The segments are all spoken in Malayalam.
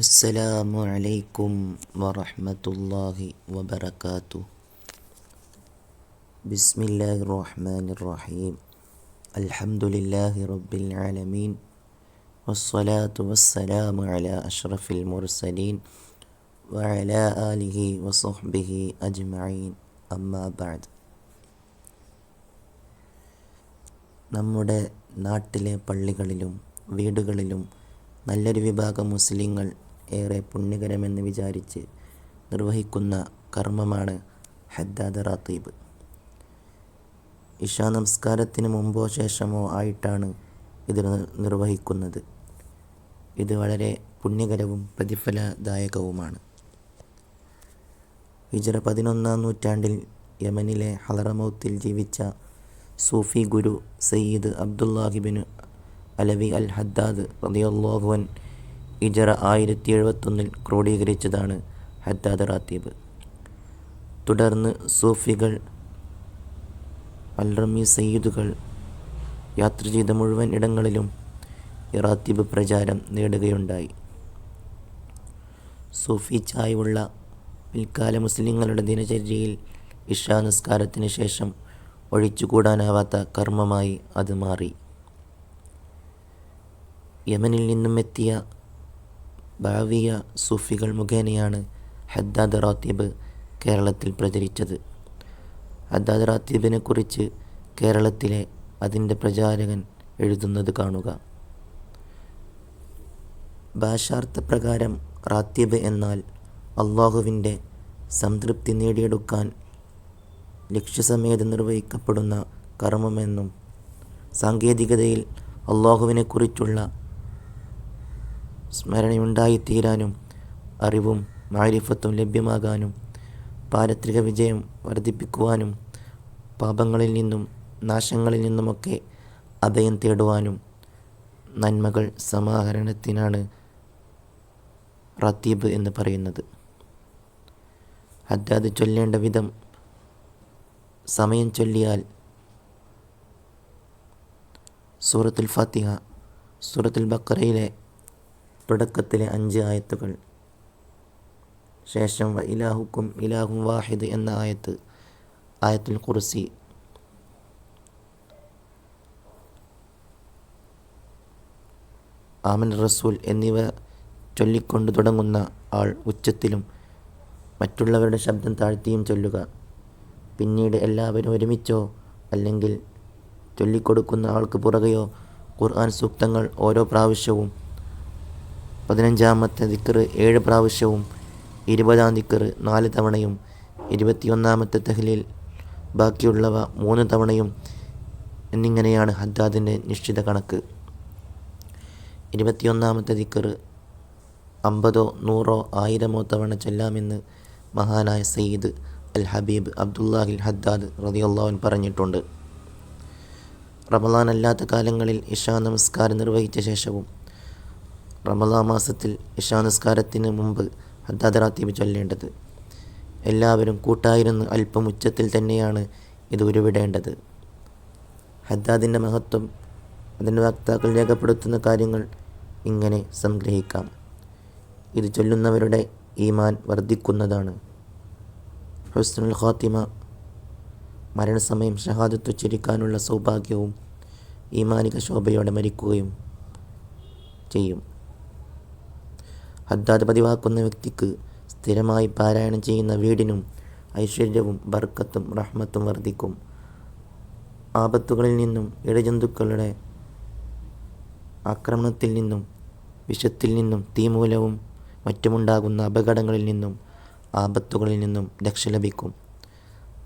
അസ്സലാമു അലൈക്കും വറഹ്മത്തുള്ളാഹി വബറകാതു ബിസ്മില്ലാഹി റഹ്മാനിർ റഹീം അൽഹംദുലില്ലാഹി റബ്ബിൽ ആലമീൻ. വസ്സലാത്തു വസ്സലാമു അലാ അഷ്റഫിൽ മുർസലീൻ. വഅലാ ആലിഹി വസഹ്ബിഹി അജ്മഈൻ. അമ്മാ ബഅദ്. നമ്മുടെ നാട്ടിലെ പള്ളികളിലും വീടുകളിലും നല്ലൊരു വിഭാഗം മുസ്ലിങ്ങൾ ഏറെ പുണ്യകരമെന്ന് വിചാരിച്ച് നിർവഹിക്കുന്ന കർമ്മമാണ് ഹദ്ദാദ് റാത്തീബ്. ഇഷാ നമസ്കാരത്തിന് മുമ്പോ ശേഷമോ ആയിട്ടാണ് ഇത് നിർവഹിക്കുന്നത്. ഇത് വളരെ പുണ്യകരവും പ്രതിഫലദായകവുമാണ്. ഹിജറ പതിനൊന്നാം നൂറ്റാണ്ടിൽ യമനിലെ ഹലറമൗത്തിൽ ജീവിച്ച സൂഫി ഗുരു സയ്യിദ് അബ്ദുല്ലാഹിബിൻ അലവി അൽ ഹദ്ദാദ് റളിയല്ലാഹുവൻ ഹിജറ ആയിരത്തി എഴുപത്തൊന്നിൽ ക്രോഡീകരിച്ചതാണ് ഹദ്ദാദ് റാത്തീബ്. തുടർന്ന് സൂഫികൾ അൽറമി സയ്യിദുകൾ യാത്ര ചെയ്ത മുഴുവൻ ഇടങ്ങളിലും ഇറാത്തീബ് പ്രചാരം നേടുകയുണ്ടായി. സൂഫി ചായവുള്ള പിൽക്കാല മുസ്ലിങ്ങളുടെ ദിനചര്യയിൽ ഇഷാ നിസ്കാരത്തിന് ശേഷം ഒഴിച്ചുകൂടാനാവാത്ത കർമ്മമായി അത് മാറി. യമനിൽ നിന്നും എത്തിയ ഭാവിയ സൂഫികൾ മുഖേനയാണ് ഹദ്ദാദ് റാത്തീബ് കേരളത്തിൽ പ്രചരിച്ചത്. ഹദ്ദാദ് റാത്തീബിനെ കുറിച്ച് കേരളത്തിലെ അതിന്റെ പ്രചാരകൻ എഴുതുന്നത് കാണുക. ഭാഷാർത്ഥ പ്രകാരം റാത്തീബ് എന്നാൽ അള്ളാഹുവിന്റെ സംതൃപ്തി നേടിയെടുക്കാൻ ലക്ഷ്യസമേതം നിർവഹിക്കപ്പെടുന്ന കർമ്മമെന്നും സാങ്കേതികതയിൽ അള്ളാഹുവിനെക്കുറിച്ചുള്ള സ്മരണയുണ്ടായിത്തീരാനും അറിവും മാരിഫത്തും ലഭ്യമാകാനും പാരത്രിക വിജയം വർദ്ധിപ്പിക്കുവാനും പാപങ്ങളിൽ നിന്നും നാശങ്ങളിൽ നിന്നുമൊക്കെ അഭയം തേടുവാനും നന്മകൾ സമാഹരണത്തിനാണ് റത്തീബ് എന്ന് പറയുന്നത്. ഹദ്ദാദ് ചൊല്ലേണ്ട വിധം സമയം ചൊല്ലിയാൽ സൂറത്തുൽ ഫാത്തിഹ സൂറത്തുൽ ബക്കറയിലെ തുടക്കത്തിലെ അഞ്ച് ആയത്തുകൾ. ശേഷം വ ഇലാഹുക്കും ഇലാഹും വാഹിദ് എന്ന ആയത്ത് ആയത്തുൽ കുർസി. ആമൻ റസൂൽ എന്നിവ ചൊല്ലിക്കൊണ്ട് തുടങ്ങുന്ന ആൾ ഉച്ചത്തിലും മറ്റുള്ളവരുടെ ശബ്ദം താഴ്ത്തിയും ചൊല്ലുക. പിന്നീട് എല്ലാവരും ഒരുമിച്ചോ അല്ലെങ്കിൽ ചൊല്ലിക്കൊടുക്കുന്ന ആൾക്ക് പുറകെയോ ഖുർആൻ സൂക്തങ്ങൾ ഓരോ പ്രാവശ്യവും പതിനഞ്ചാമത്തെ ദിക്കറ് ഏഴ് പ്രാവശ്യവും ഇരുപതാം ദിക്കറ് നാല് തവണയും ഇരുപത്തിയൊന്നാമത്തെ തഹ്ലീൽ ബാക്കിയുള്ളവ മൂന്ന് തവണയും എന്നിങ്ങനെയാണ് ഹദ്ദാദിന്റെ നിശ്ചിത കണക്ക്. ഇരുപത്തിയൊന്നാമത്തെ ദിക്കറ് അമ്പതോ നൂറോ ആയിരമോ തവണ ചൊല്ലാമെന്ന് മഹാനായ സയ്യിദ് അൽ ഹബീബ് അബ്ദുല്ലാഹിൽ ഹദ്ദാദ് റതിയുള്ളവൻ പറഞ്ഞിട്ടുണ്ട്. റമദാൻ അല്ലാത്ത കാലങ്ങളിൽ ഇഷാ നമസ്കാരം നിർവഹിച്ച ശേഷവും റമദാ മാസത്തിൽ ഇഷാനിസ്കാരത്തിന് മുമ്പ് ഹദ്ദാദറാത്തീബ് ചൊല്ലേണ്ടത്. എല്ലാവരും കൂട്ടായിരുന്ന് അല്പം ഉച്ചത്തിൽ തന്നെയാണ് ഇത് ഉരുവിടേണ്ടത്. ഹദ്ദാദിന്റെ മഹത്വം അതിന്റെ വക്താക്കൾ രേഖപ്പെടുത്തുന്ന കാര്യങ്ങൾ ഇങ്ങനെ സംഗ്രഹിക്കാം. ഇത് ചൊല്ലുന്നവരുടെ ഈമാൻ വർദ്ധിക്കുന്നതാണ്. ഹുസ്നുൽ ഖാത്തിമ മരണസമയം ഷഹാദത്ത് ഉച്ചരിക്കാനുള്ള സൗഭാഗ്യവും ഈമാനിക ശോഭയോടെ മരിക്കുകയും ചെയ്യും. ഹദ്ദാദ് പതിവാക്കുന്ന വ്യക്തിക്ക് സ്ഥിരമായി പാരായണം ചെയ്യുന്ന വീടിനും ഐശ്വര്യവും ബർക്കത്തും റഹ്മത്തും വർദ്ധിക്കും. ആപത്തുകളിൽ നിന്നും ഇഴജന്തുക്കളുടെ ആക്രമണത്തിൽ നിന്നും വിഷത്തിൽ നിന്നും തീമൂലവും മറ്റുമുണ്ടാകുന്ന അപകടങ്ങളിൽ നിന്നും ആപത്തുകളിൽ നിന്നും രക്ഷ ലഭിക്കും.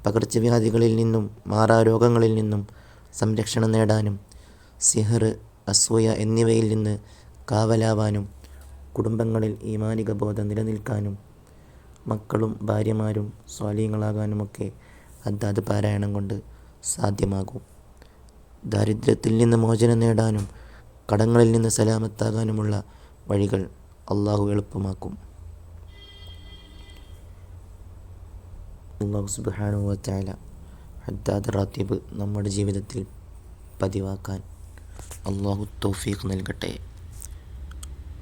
പകർച്ചവ്യാധികളിൽ നിന്നും മാറാരോഗങ്ങളിൽ നിന്നും സംരക്ഷണം നേടാനും സിഹർ അസൂയ എന്നിവയിൽ നിന്ന് കാവലാവാനും കുടുംബങ്ങളിൽ ഈമാനിക ബോധം നിലനിൽക്കാനും മക്കളും ഭാര്യമാരും സ്വാലീങ്ങളാകാനുമൊക്കെ അതാത് പാരായണം കൊണ്ട് സാധ്യമാകും. ദാരിദ്ര്യത്തിൽ നിന്ന് മോചനം നേടാനും കടങ്ങളിൽ നിന്ന് സലാമത്താകാനുമുള്ള വഴികൾ അള്ളാഹു എളുപ്പമാക്കും. അള്ളാഹു സുബാനു വച്ചാല ഹദ്ദാദ് റാത്തീബ് നമ്മുടെ ജീവിതത്തിൽ പതിവാക്കാൻ അള്ളാഹു തൗഫീഖ് നൽകട്ടെ.